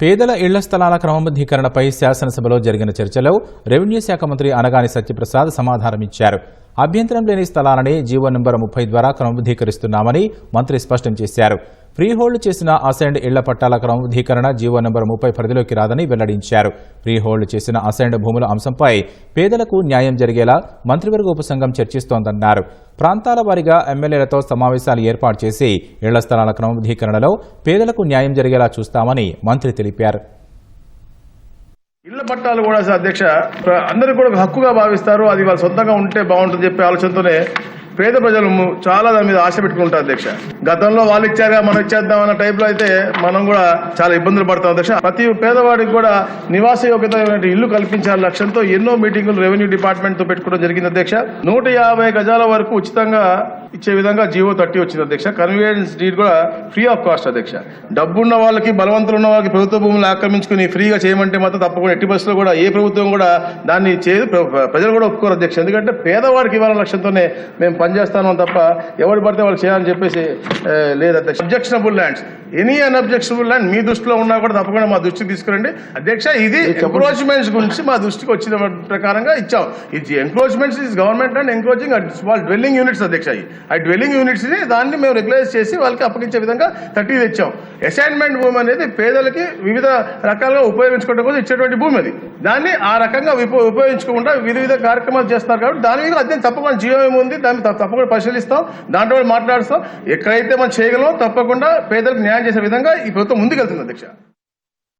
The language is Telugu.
పేదల ఇళ్ళ స్థలాల క్రమబద్ధీకరణపై శాసనసభలో జరిగిన చర్చలో రెవెన్యూ శాఖ మంత్రి అనగాని సత్యప్రసాద్ సమాధానమిచ్చారు. అభ్యంతరం లేని స్థలాలని జీవో నెంబర్ ముప్పై ద్వారా క్రమబద్ధీకరిస్తున్నామని మంత్రి స్పష్టం చేశారు. ప్రీహోల్డ్ చేసిన అసైన్డ్ ఇళ్ళ పట్టాల క్రమబద్ధీకరణ జీవో నెంబర్ ముప్పై పరిధిలోకి రాదని వెల్లడించారు. ప్రీహోల్డ్ చేసిన అసైన్డ్ భూముల అంశంపై పేదలకు న్యాయం జరిగేలా మంత్రివర్గ ఉపసంఘం చర్చిస్తోందన్నారు. ప్రాంతాల వారీగా ఎమ్మెల్యేలతో సమావేశాలు ఏర్పాటు చేసి ఇళ్ళ స్థలాల క్రమబద్ధీకరణలో పేదలకు న్యాయం జరిగేలా చూస్తామని మంత్రి తెలిపారు. ఇళ్ళ పట్టాలు కూడా అధ్యక్ష అందరూ కూడా హక్కుగా భావిస్తారు. అది వాళ్ళ సొంతంగా ఉంటే బాగుంటుంది చెప్పే ఆలోచనతోనే పేద ప్రజలు చాలా దాని మీద ఆశ పెట్టుకుంటారు అధ్యక్ష. గతంలో వాళ్ళు ఇచ్చారుగా మనం ఇచ్చేద్దాం అన్న టైప్లో అయితే మనం కూడా చాలా ఇబ్బందులు పడతాం అధ్యక్ష. ప్రతి పేదవాడికి కూడా నివాస యోగ్యత ఇల్లు కల్పించాల లక్ష్యంతో ఎన్నో మీటింగులు రెవెన్యూ డిపార్ట్మెంట్తో పెట్టుకోవడం జరిగింది అధ్యక్ష. నూట యాభై గజాల వరకు ఉచితంగా ఇచ్చే విధంగా జీవో థర్టీ వచ్చింది అధ్యక్ష. కన్వీనియన్స్ డీడ్ కూడా ఫ్రీ ఆఫ్ కాస్ట్ అధ్యక్ష. డబ్బున్న వాళ్ళకి బలవంతులు ఉన్న వాళ్ళకి ప్రభుత్వ భూములు ఆక్రమించుకుని ఫ్రీగా చేయమంటే మాత్రం తప్పకుండా ఎట్టి బస్సులో కూడా ఏ ప్రభుత్వం కూడా దాన్ని చేయదు ప్రజలు కూడా ఒప్పుకోరు అధ్యక్ష. ఎందుకంటే పేదవాడికి ఇవ్వాలన్న లక్ష్యంతోనే మేము పనిచేస్తాను తప్ప ఎవరు పడితే వాళ్ళు చేయాలని చెప్పేసి లేదు అధ్యక్ష. Objectionable lands any unobjectionable land మీ దృష్టిలో ఉన్నా కూడా తప్పకుండా మా దృష్టికి తీసుకురండి. అధ్యక్ష ఇది ఎంక్రోచ్మెంట్స్ గురించి మా దృష్టికి వచ్చిన ప్రకారంగా ఇచ్చాం. ఇది encroachments is government and encroaching small dwelling units అధ్యక్ష ఆ డ్వెల్లింగ్ యూనిట్స్ని దాన్ని మేము రెగ్యులైజ్ చేసి వాళ్ళకి అప్పగించే విధంగా థర్టీ తెచ్చాం అసైన్మెంట్ భూమి అనేది పేదలకి వివిధ రకాలుగా ఉపయోగించుకోవడం కోసం ఇచ్చేటువంటి భూమి అది. దాన్ని ఆ రకంగా ఉపయోగించుకోకుండా వివిధ కార్యక్రమాలు చేస్తారు కాబట్టి దాని మీద అదే తప్పకుండా జీవం ఉంది దాన్ని తప్పకుండా పరిశీలిస్తాం దాంట్లో కూడా మాట్లాడుస్తాం. ఎక్కడైతే మనం చేయగలం తప్పకుండా పేదలకు న్యాయం చేసే విధంగా ఈ ప్రభుత్వం ముందుకెళ్తుంది అధ్యక్ష.